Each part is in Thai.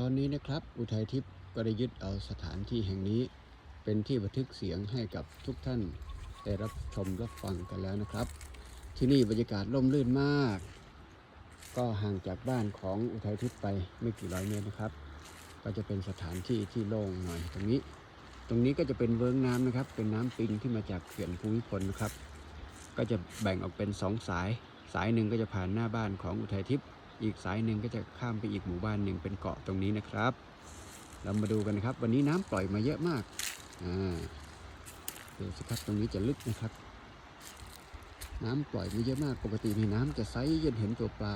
ตอนนี้นะครับ อุทัยทิพย์ก็ได้ยึดเอาสถานที่แห่งนี้ เป็นที่บันทึกเสียงให้กับทุกท่านได้รับชมรับฟังกันแล้วนะครับ ที่นี่บรรยากาศร่มรื่นมาก ก็ห่างจากบ้านของอุทัยทิพย์ไปไม่กี่ร้อยเมตรนะครับ ก็จะเป็นสถานที่ที่โล่งหน่อยตรงนี้ ตรงนี้ก็จะเป็นเวิ้งน้ำนะครับ เป็นน้ำปิงที่มาจากเขื่อนภูมิพลนะครับ ก็จะแบ่งออกเป็นสองสาย สายหนึ่งก็จะผ่านหน้าบ้านของอุทัยทิพย์ อีกสายหนึ่งก็จะข้ามไปอีกหมู่บ้านหนึ่งเป็นเกาะตรงนี้นะครับ เรามาดูกันนะครับ วันนี้น้ำปล่อยมาเยอะมากอ่าดูสิครับตรงนี้จะลึกนะครับ น้ำปล่อยมาเยอะมากปกติในน้ำจะใสจนเห็นตัวปลา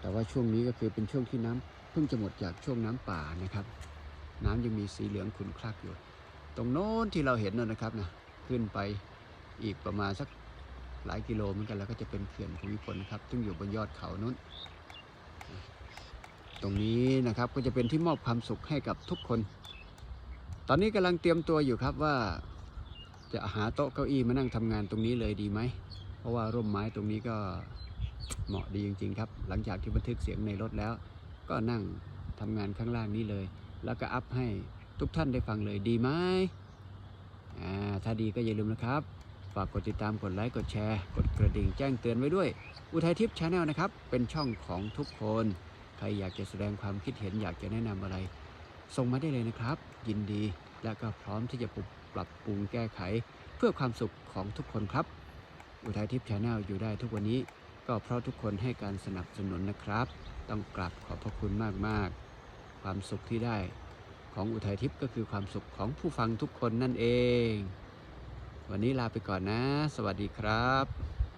แต่ว่าช่วงนี้ก็คือเป็นช่วงที่น้ำเพิ่งจะหมดจากช่วงน้ำป่านะครับ น้ำยังมีสีเหลืองขุ่นคลักอยู่ ตรงโน้นที่เราเห็นน่ะนะครับนะขึ้นไปอีกประมาณสัก หลายกิโลเหมือนกันแล้วก็จะเป็นเขื่อนภูมิพลครับ ซึ่งอยู่บนยอดเขานู้น ตรงนี้นะครับก็จะเป็นที่มอบความสุขให้กับทุกคน ตอนนี้กำลังเตรียมตัวอยู่ครับว่า จะหาโต๊ะเก้าอี้มานั่งทำงานตรงนี้เลยดีไหม เพราะว่าร่มไม้ตรงนี้ก็เหมาะดีจริงๆครับ หลังจากที่บันทึกเสียงในรถแล้ว ก็นั่งทำงานข้างล่างนี้เลย แล้วก็อัพให้ทุกท่านได้ฟังเลยดีไหมถ้าดีก็อย่าลืมนะครับ ฝากกดติดตามกดไลค์กดแชร์ กดกระดิ่งแจ้งเตือนไว้ด้วย อุทัยทิพย์ชาแนลนะครับ เป็นช่องของทุกคน ใครอยากจะแสดงความคิดเห็นอยากจะแนะนำอะไร ส่งมาได้เลยนะครับ ยินดีและก็พร้อมที่จะปรับปรุงแก้ไข เพื่อความสุขของทุกคนครับ อุทัยทิพย์ชาแนลอยู่ได้ทุกวันนี้ก็เพราะทุกคนให้การสนับสนุนนะครับ ต้องกราบขอบพระคุณมากๆ ความสุขที่ได้ของอุทัยทิพย์ก็คือความสุขของผู้ฟังทุกคนนั่นเอง วันนี้ลาไปก่อนนะ สวัสดีครับ